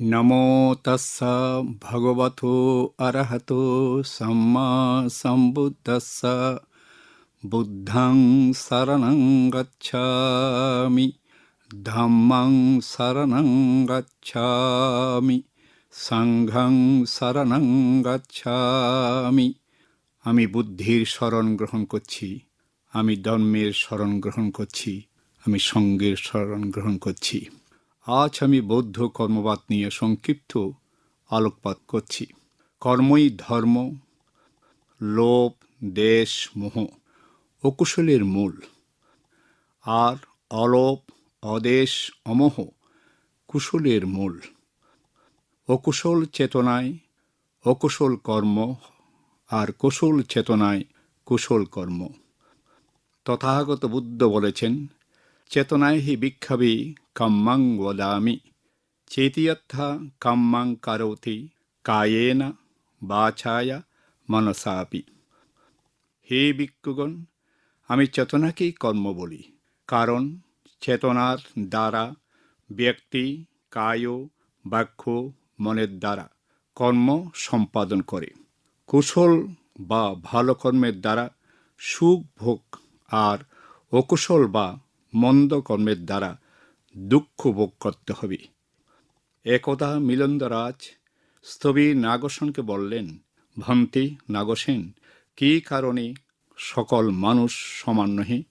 নমো তস্স ভগবতো অরহতো সম্মা সম্বুদ্ধস্স বুদ্ধং শরণং গচ্ছামি ধম্মং শরণং গচ্ছামি সংঘং শরণং গচ্ছামি আমি বুদ্ধির শরণ গ্রহণ করছি, আমি ধর্মের শরণ গ্রহণ করছি, আমি সঙ্গের শরণ গ্রহণ করছি। আজ আমি বৌদ্ধ কর্মবাদ নিয়ে সংক্ষিপ্ত আলোকপাত করছি। কর্মই ধর্ম, লোভ, দেশ, মোহ, অকুশলের মূল। আর অলোপ, অদেশ, অমোহ, কুশলের মূল। অকুশল চেতনায় অকুশল কর্ম আর কুশল চেতনায় কুশল কর্ম। তথাগত বুদ্ধ বলেছেন, চেতনায় হি বিক্ষাবি কাম্মাং বদামি চেতিয়ার্থা কাম্মাং কারোতি কায়েন বাছায়া মনসাপি হে ভিক্ষুগণ আমি চেতনাকেই কর্ম বলি কারণ চেতনার দ্বারা ব্যক্তি কায় বাক্য মনের দ্বারা কর্ম সম্পাদন করে কুশল বা ভালো কর্মের দ্বারা সুখ, ভোগ আর অকুশল বা মন্দ কর্মের দ্বারা দুঃখ ভোগ করতে হবে। একদা মিলন্দরাজ স্থবির নাগসেনকে বললেন, ভন্তি নাগসেন, কী কারণে সকল মানুষ সমান নহে?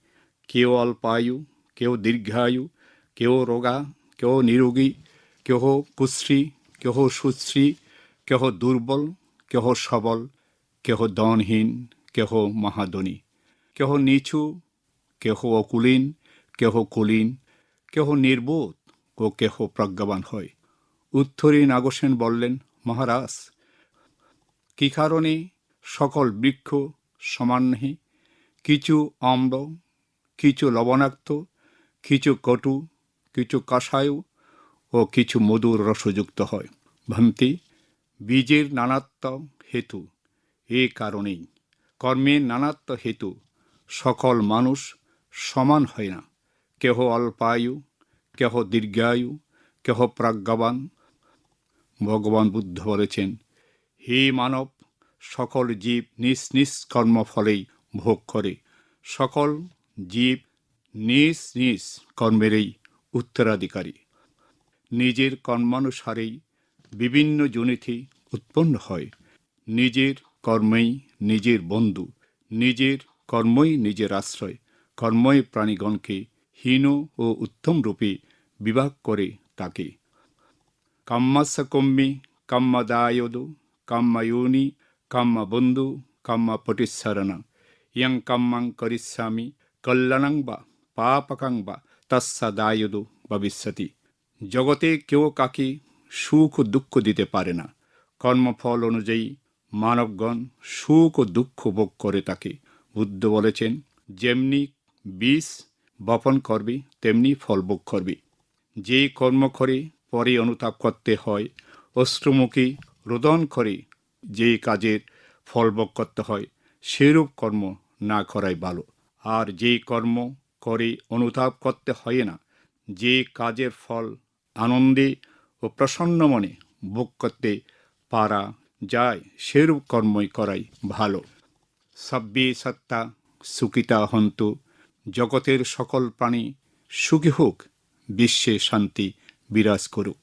কেউ অল্পায়ু, কেউ দীর্ঘায়ু, কেউ রোগা, কেউ নিরোগী, কেহ কুশ্রী কেহ সুশ্রী কেহ দুর্বল, কেহ সবল, কেহ দনহীন কেহ মহাদনী কেহ নিচু, কেহ অকুলীন, কেহ কুলীন কেহ নির্বোধ ও কেহ প্রজ্ঞাবান হয়। উত্তরী নাগসেন বললেন, মহারাজ, কি কারণে সকল বৃক্ষ সমান নহে? কিছু অম্ল, কিছু লবণাক্ত, কিছু কটু, কিছু কষায়ু ও কিছু মধুর রসযুক্ত হয়। ভন্তি বীজের নানাত্ম হেতু, এ কারণেই। কর্মের নানাত্ম হেতু, সকল মানুষ সমান হয় না। কেহ অল্পায়ু কেহ দীর্ঘায়ু, কেহ প্রাজ্ঞাবান। ভগবান বুদ্ধ বলেছেন, হে মানব, সকল জীব নিজ নিজ কর্মফলেই ভোগ করে। সকল জীব নিজ নিজ কর্মেরই উত্তরাধিকারী। নিজের কর্মানুসারেই বিভিন্ন জনিতে উৎপন্ন হয়। নিজের কর্মেই নিজের বন্ধু, নিজের কর্মই নিজের আশ্রয়। কর্মই প্রাণীগণকে হীন ও উত্তম রূপে বিবাহ করে তাকে। কাম্মাস্য কম্মি কাম্মাদায়দ কাম্মায়ুনি কাম্মা বন্ধু, কাম্মা পটিস্মরণ ইয়ং কাম্মাং করিষ্যামি, কল্যাণং বা পাপকাং বা তৎসাদায়দ ভবিষ্যতি। জগতে কেউ কাকে সুখ ও দুঃখ দিতে পারে না। কর্মফল অনুযায়ী মানবগণ সুখ ও দুঃখ ভোগ করে তাকে। বুদ্ধ বলেছেন, যেমনি বীজ বপন করবি, তেমনি ফল ভোগ করবি। যে কর্ম করে পরে অনুতাপ করতে হয়। অশ্রুমুখী রোদন করে যে কাজের ফল ভোগ করতে হয়, সেরূপ কর্ম না করাই ভালো। আর যে কর্ম করে, অনুতাপ করতে হয় না যে কাজের ফল আনন্দে ও প্রসন্ন মনে ভোগ করতে পারা যায়, সেরূপ কর্মই করাই ভালো। সব্যে সত্তা সুকিতা হন্তু। জগতের সকল প্রাণী সুখী হোক বিশ্বে শান্তি বিরাজ করুক।